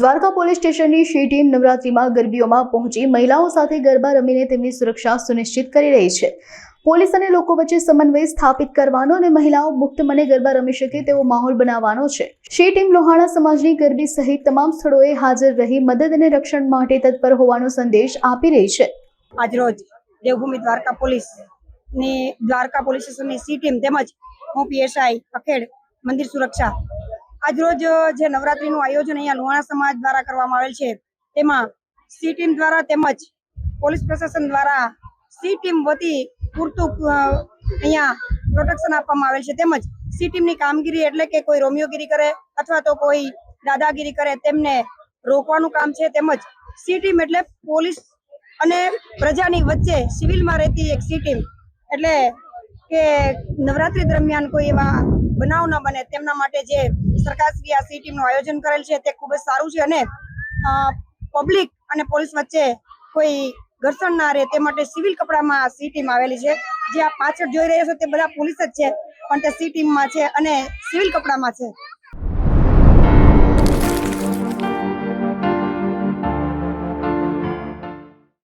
Dwarka police સ્ટેશનની she team નવરાત્રીમાં ગરબીઓમાં પહોંચી મહિલાઓ સાથે ગરબા રમીને તેમની સુરક્ષા સુનિશ્ચિત કરી રહી છે. પોલીસ અને લોકો વચ્ચે સમન્વય સ્થાપિત કરવાનો અને મહિલાઓ મુક્ત મને ગરબા રમી શકે તેવો માહોલ બનાવવાનો છે. શી ટીમ લોહાણા સમાજની ગરબી સહિત તમામ સ્થળોએ હાજર રહી મદદ અને રક્ષણ માટે તત્પર હોવાનો સંદેશ આપી રહી છે. આજરોજ દેવભૂમિ દ્વારકા પોલીસની દ્વારકા પોલીસ સ્ટેશનની સી ટીમ તેમજ હું પીએસઆઈ અખેડ મંદિર સુરક્ષા આજરોજ જે નવરાત્રીનું આયોજન અહીંયા લુહાણા સમાજ દ્વારા કરવામાં આવેલ છે, તેમાં સી ટીમ દ્વારા તેમજ પોલીસ પ્રશાસન દ્વારા સી ટીમ વતી પૂરતું અહીંયા પ્રોટેક્શન આપવામાં આવેલ છે. તેમજ સી ટીમની કામગીરી એટલે કે કોઈ રોમિયોગીરી કરે અથવા તો કોઈ દાદાગીરી કરે તેમને રોકવાનું કામ છે. તેમજ સી ટીમ એટલે પોલીસ અને પ્રજાની વચ્ચે સિવિલમાં રહેતી એક સી ટીમ. એટલે કે નવરાત્રી દરમિયાન કોઈ એવા બનાવ ન બને. તેમના માટે જે સરકારશ્રી આ સી ટીમનું આયોજન કરેલ છે, તે ખૂબ જ સારું છે અને પબ્લિક અને પોલીસ વચ્ચે કોઈ ઘર્ષણ ના રહે તે માટે સિવિલ કપડામાં સી ટીમ આવેલી છે. જે આ પાછળ જોઈ રહ્યા છો તે બધા પોલીસ જ છે, પણ તે સી ટીમમાં છે અને સિવિલ કપડામાં છે.